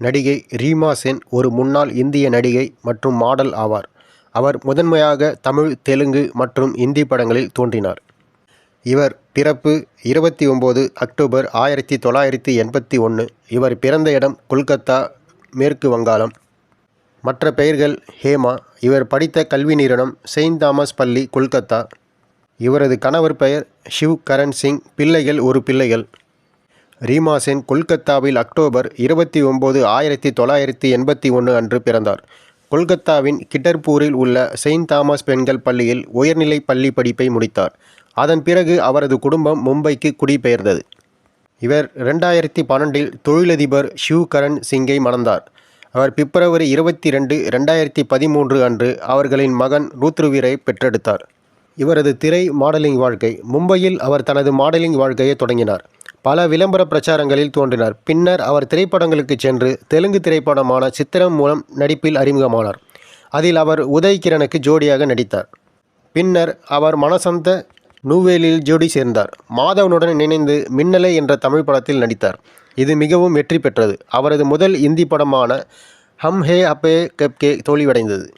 நடிகை ரீமா சென் ஒரு முன்னாள் இந்திய நடிகை மற்றும் மாடல் ஆவார். அவர் முதன்மையாக தமிழ், தெலுங்கு மற்றும் இந்தி படங்களில் தோன்றினார். இவர் பிறப்பு இருபத்தி ஒம்பது அக்டோபர் ஆயிரத்தி தொள்ளாயிரத்தி எண்பத்தி ஒன்று. இவர் பிறந்த இடம் கொல்கத்தா, மேற்கு வங்காளம். மற்ற பெயர்கள் ஹேமா. இவர் படித்த கல்வி நிறுவனம் செயின்ட் தாமஸ் பள்ளி, கொல்கத்தா. இவரது கணவர் பெயர் ஷிவ் கரண் சிங். பிள்ளைகள் ஒரு பிள்ளைகள். ரீமா சென் கொல்கத்தாவில் அக்டோபர் இருபத்தி ஒம்பது ஆயிரத்தி தொள்ளாயிரத்தி எண்பத்தி ஒன்று அன்று பிறந்தார். கொல்கத்தாவின் கிட்டர்பூரில் உள்ள செயின்ட் தாமஸ் பெண்கள் பள்ளியில் உயர்நிலைப் பள்ளி படிப்பை முடித்தார். அதன் பிறகு அவரது குடும்பம் மும்பைக்கு குடிபெயர்ந்தது. இவர் ரெண்டாயிரத்தி பன்னெண்டில் தொழிலதிபர் ஷிவ் கரண் சிங்கை மணந்தார். அவர் பிப்ரவரி இருபத்தி ரெண்டு ரெண்டாயிரத்தி பதிமூன்று அன்று அவர்களின் மகன் ரூத்ருவீரை பெற்றெடுத்தார். இவரது திரை, மாடலிங் வாழ்க்கை மும்பையில் அவர் தனது மாடலிங் வாழ்க்கையை தொடங்கினார். பல விளம்பர பிரச்சாரங்களில் தோன்றினார். பின்னர் அவர் திரைப்படங்களுக்குச் சென்று தெலுங்கு திரைப்படமான சித்திரம் மூலம் நடிப்பில் அறிமுகமானார். அதில் அவர் உதய் கிரணுக்கு ஜோடியாக நடித்தார். பின்னர் அவர் மனசந்த நூவேலில் ஜோடி சேர்ந்தார். மாதவனுடன் இணைந்து மின்னலை என்ற தமிழ் படத்தில் நடித்தார். இது மிகவும் வெற்றி பெற்றது. அவரது முதல் இந்தி படமான ஹம் ஹே அப்பே கப் கே தோல்வியடைந்தது.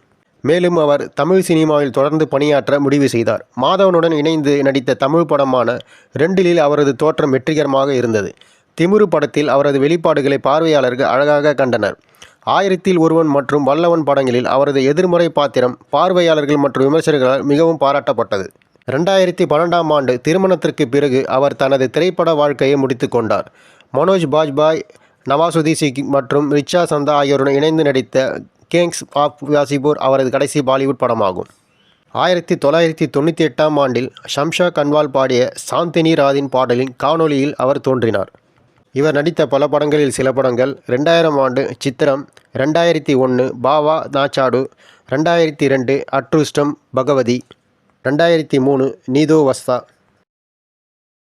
மேலும் அவர் தமிழ் சினிமாவில் தொடர்ந்து பணியாற்ற முடிவு செய்தார். மாதவனுடன் இணைந்து நடித்த தமிழ் படமான ரெண்டிலில் அவரது தோற்றம் வெற்றிகரமாக இருந்தது. திமிரு படத்தில் அவரது வெளிப்பாடுகளை பார்வையாளர்கள் அழகாக கண்டனர். ஆயிரத்தில் ஒருவன் மற்றும் வல்லவன் படங்களில் அவரது எதிர்மறை பாத்திரம் பார்வையாளர்கள் மற்றும் விமர்சகர்களால் மிகவும் பாராட்டப்பட்டது. ரெண்டாயிரத்தி பன்னெண்டாம் ஆண்டு திருமணத்திற்கு பிறகு அவர் தனது திரைப்பட வாழ்க்கையை முடித்துக் கொண்டார். மனோஜ் பாஜ்பாய், நவாசுதீன் சிக் மற்றும் ரிச்சா சந்தா ஆகியோருடன் இணைந்து நடித்த கேங்ஸ் ஆஃப் வாசிப்பூர் அவரது கடைசி பாலிவுட் படமாகும். ஆயிரத்தி தொள்ளாயிரத்தி தொண்ணூற்றி எட்டாம் ஆண்டில் ஷம்ஷா கன்வால் பாடிய சாந்தினி ராதின் பாடலின் காணொலியில் அவர் தோன்றினார். இவர் நடித்த பல படங்களில் சில படங்கள் ரெண்டாயிரம் ஆண்டு சித்திரம், ரெண்டாயிரத்தி ஒன்று பாவா நாச்சாடு, ரெண்டாயிரத்தி ரெண்டு அட்ருஷ்டம் பகவதி, ரெண்டாயிரத்தி மூணு நீதோ வஸ்தா.